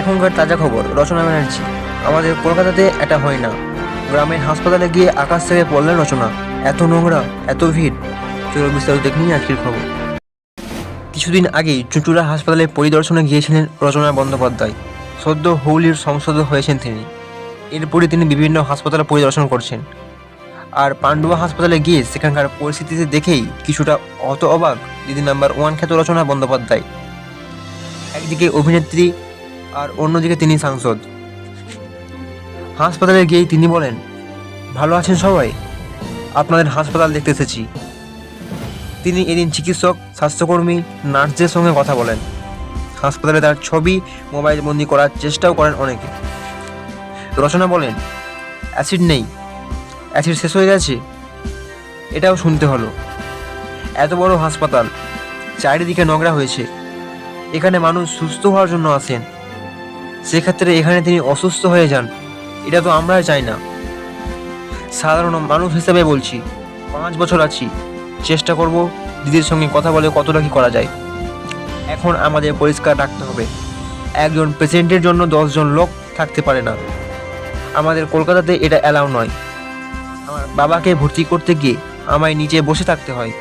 এখনকার তাজা খবর, রচনা ব্যানার্জি আমাদের কলকাতাতে এটা হয় না। গ্রামের হাসপাতালে গিয়ে আকাশ থেকে পড়লেন রচনা। এত নোংরা, এত ভিড়। চলো বিস্তারিত দেখে নিন আজকের খবর। কিছুদিন আগেই চুঁচুড়া হাসপাতালে পরিদর্শনে গিয়েছিলেন রচনা বন্দ্যোপাধ্যায়। সদ্য হুগলির সংসদ হয়েছেন তিনি। এরপরে তিনি বিভিন্ন হাসপাতালে পরিদর্শন করছেন। আর পান্ডুয়া হাসপাতালে গিয়ে সেখানকার পরিস্থিতিতে দেখেই কিছুটা অত অবাক দিদি নাম্বার ওয়ান খ্যাত রচনা বন্দ্যোপাধ্যায়। একদিকে অভিনেত্রী আর অন্যদিকে তিনি সাংসদ। হাসপাতালে গিয়েই তিনি বলেন, ভালো আছেন সবাই? আপনাদের হাসপাতাল দেখতে এসেছি। তিনি এদিন চিকিৎসক, স্বাস্থ্যকর্মী, নার্সদের সঙ্গে কথা বলেন। হাসপাতালে তার ছবি, মোবাইল বন্দি করার চেষ্টাও করেন অনেকে। রচনা বলেন, অ্যাসিড নেই। অ্যাসিড শেষ হয়ে গেছে। এটাও শুনতে হলো। এত বড় হাসপাতাল, চারিদিকে নোংরা হয়েছে। এখানে মানুষ সুস্থ হওয়ার জন্য আসেন সেক্ষেত্রে এখানে তিনি অসুস্থ হয়ে যান। এটা তো আমরা চাই না। সাধারণ মানুষ হিসেবে বলছি, পাঁচ বছর আছি। চেষ্টা করব দিদির সঙ্গে কথা বলে কতটা কি করা যায়। এখন আমাদের পরিষ্কার রাখতে হবে। একজন পেশেন্টের জন্য দশজন লোক থাকতে পারে না। আমাদের কলকাতাতে এটা অ্যালাউ নয়। আমার বাবাকে ভর্তি করতে গিয়ে আমায় নিচে বসে থাকতে হয়।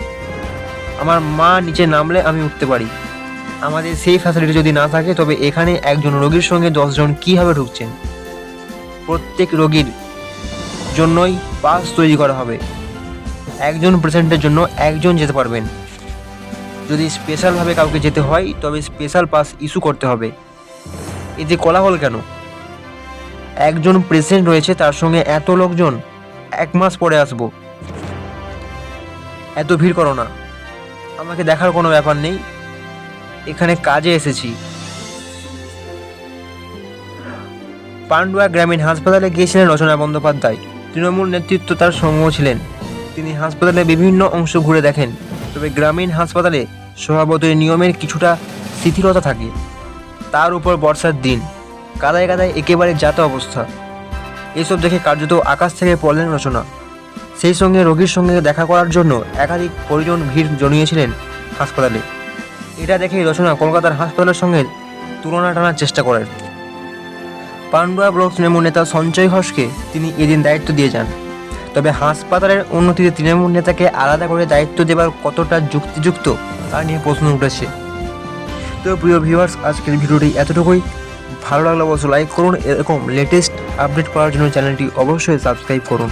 আমার মা নিচে নামলে আমি উঠতে পারি। আমাদের সেই ফ্যাসিলিটি যদি না থাকে, তবে এখানে একজন রোগীর সঙ্গে দশজন কীভাবে ঢুকছেন? প্রত্যেক রোগীর জন্যই পাস তৈরি করা হবে। একজন পেশেন্টের জন্য একজন যেতে পারবেন। যদি স্পেশালভাবে কাউকে যেতে হয়, তবে স্পেশাল পাস ইস্যু করতে হবে। এতে কোলাহল কেন? একজন পেশেন্ট রয়েছে, তার সঙ্গে এত লোকজন, এক মাস পরে আসব। এত ভিড় করো না। আমাকে দেখার কোনো ব্যাপার নেই। এখানে কাজে এসেছি। পান্ডুয়া গ্রামীণ হাসপাতালে গিয়েছিলেন রচনা বন্দ্যোপাধ্যায়। তৃণমূল নেতৃত্ব তার সঙ্গ ছিলেন। তিনি হাসপাতালে বিভিন্ন অংশ ঘুরে দেখেন। তবে গ্রামীণ হাসপাতালে স্বভাবতই নিয়মের কিছুটা শিথিলতা থাকে। তার উপর বর্ষার দিন। কাদায় কাদায় একেবারে যাতা অবস্থা। এসব দেখে কার্যত আকাশ থেকে পড়লেন রচনা। সেই সঙ্গে রোগীর সঙ্গে দেখা করার জন্য একাধিক পরিজন ভিড় জমিয়েছিলেন হাসপাতালে। এটা দেখে রচনা কলকাতার হাসপাতালের সঙ্গে তুলনা টানার চেষ্টা করেন। পান্ডুয়া ব্লক তৃণমূল নেতা সঞ্জয় ঘোষকে তিনি এদিন দায়িত্ব দিয়ে যান। তবে হাসপাতালের উন্নতিতে তৃণমূল নেতাকে আলাদা করে দায়িত্ব দেবার কতটা যুক্তিযুক্ত, তা নিয়ে প্রশ্ন উঠেছে। তো প্রিয় ভিউয়ার্স আজকের ভিডিওটি এতটুকুই। ভালো লাগলে অবশ্যই লাইক করুন। এরকম লেটেস্ট আপডেট করার জন্য চ্যানেলটি অবশ্যই সাবস্ক্রাইব করুন।